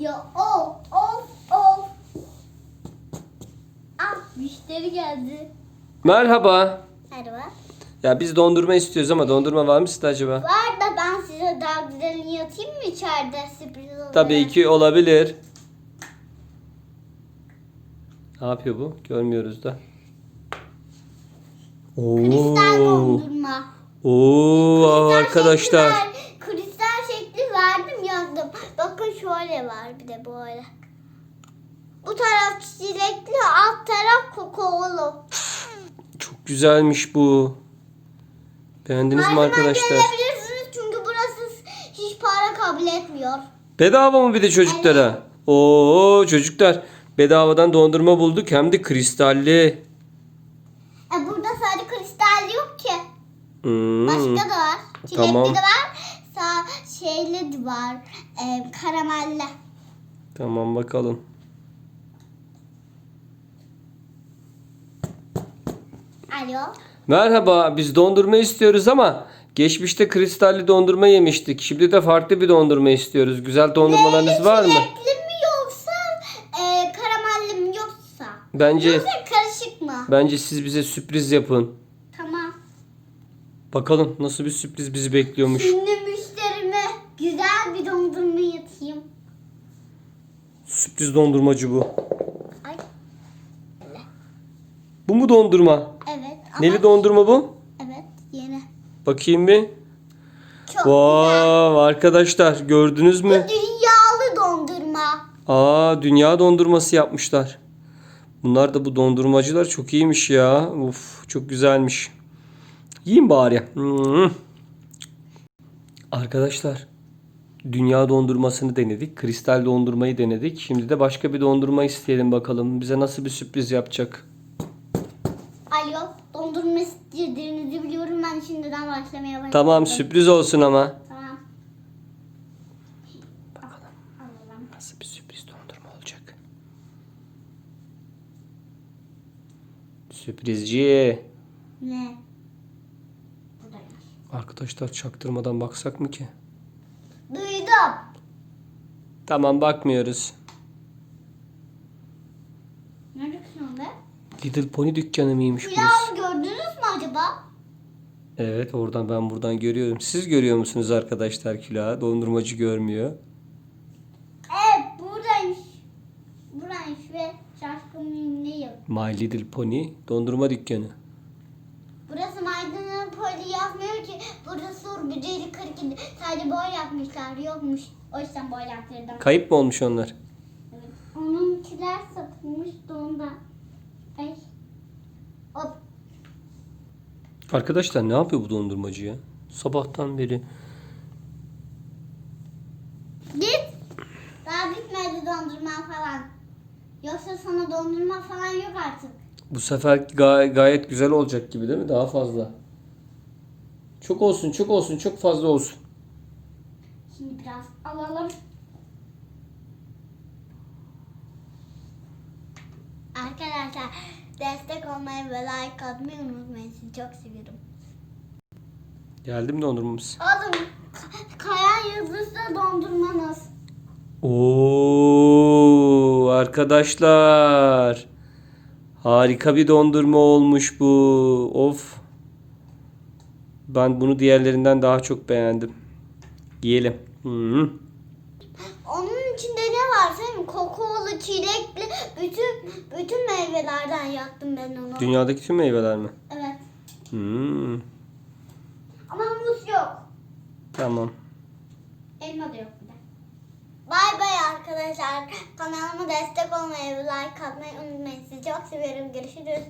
Ya of of of. Ah müşteri geldi. Merhaba. Merhaba. Ya biz dondurma istiyoruz ama dondurma var mı sizde acaba? Var da ben size daha güzelini yatayım mı içeride sürpriz olarak? Tabii ki olabilir. Ne yapıyor bu? Görmüyoruz da. Kristal Oo. dondurma. Oo Kristal arkadaşlar. şekli Bakın şöyle var bir de böyle. Bu taraf çilekli, alt taraf kakaolu. Çok güzelmiş bu. Beğendiniz mi arkadaşlar? gelebilirsiniz çünkü burası hiç para kabul etmiyor. Bedava mı bir de çocuklara? Oo çocuklar bedavadan dondurma bulduk hem de kristalli. E burada sadece kristal yok ki. Hmm. Başka da var. Çilekli Tamam. de var. Sağ şeyli de var. E, karamelli. Tamam bakalım. Alo. Merhaba biz dondurma istiyoruz ama geçmişte kristalli dondurma yemiştik. Şimdi de farklı bir dondurma istiyoruz. Güzel dondurmalarınız var mı? Çilekli mi yoksa e, karamelli mi yoksa? Bence Yoksa karışık mı? bence siz bize sürpriz yapın. Tamam. Bakalım nasıl bir sürpriz bizi bekliyormuş. Şimdi müşterime güzel bir dondurma yatayım. Sürpriz dondurmacı bu. Ay. Bu mu dondurma? Evet. Ama, Neli dondurma bu? Evet yeni. Bakayım bir. Çok güzel. Wow arkadaşlar gördünüz mü? Dünyalı dondurma. Aa dünya dondurması yapmışlar. Bunlar da bu dondurmacılar çok iyiymiş ya. Uf çok güzelmiş. Yiyin bari. Hmm. Arkadaşlar dünya dondurmasını denedik. Kristal dondurmayı denedik. Şimdi de başka bir dondurma isteyelim bakalım. Bize nasıl bir sürpriz yapacak. Alo. Dondurma istediğinizi biliyorum. Ben şimdiden başlamaya başladım. Tamam sürpriz olsun ama. Tamam. Bakalım Alalım. nasıl bir sürpriz dondurma olacak. Sürprizci. Ne? Arkadaşlar çaktırmadan baksak mı ki? Duydum. Tamam bakmıyoruz. Neredesin be? Little Pony dükkanı mıymış burası? Pilav gördünüz mü acaba? Evet oradan ben buradan görüyorum. Siz görüyor musunuz arkadaşlar külahı? Dondurmacı görmüyor. Evet buradaymış. Buradaymış ve şaşkın minliyim. My Little Pony dondurma dükkanı. Burası maydanoz poli yazmıyor ki. Burası Urbüceli 42. Sadece boy yapmışlar. Yokmuş. O yüzden boy yaptırdım. Kayıp mı olmuş onlar? Evet. Onunkiler satılmış da onda. Ay. Hop. Arkadaşlar ne yapıyor bu dondurmacı ya? Sabahtan beri. Git. Daha bitmedi dondurma falan. Yoksa sana dondurma falan yok artık. Bu sefer ga- gayet güzel olacak gibi değil mi? Daha fazla. Çok olsun, çok olsun, çok fazla olsun. Şimdi biraz alalım. Arkadaşlar destek olmayı ve like atmayı unutmayın. Sizi çok seviyorum. Geldi mi dondurmamız? Oğlum Ka- Kayan Yıldız'da dondurmanız. Oo arkadaşlar. Harika bir dondurma olmuş bu. Of. Ben bunu diğerlerinden daha çok beğendim. Yiyelim. Hı. Onun içinde ne var senin? Kokoğlu, çilekli, bütün bütün meyvelerden yaptım ben onu. Dünyadaki tüm meyveler mi? Evet. Hmm. Ama muz yok. Tamam. Elma da yok bir de. Bay bay arkadaşlar. Kanalıma destek olmayı like atmayı unutmayın. Sizi çok seviyorum. Görüşürüz.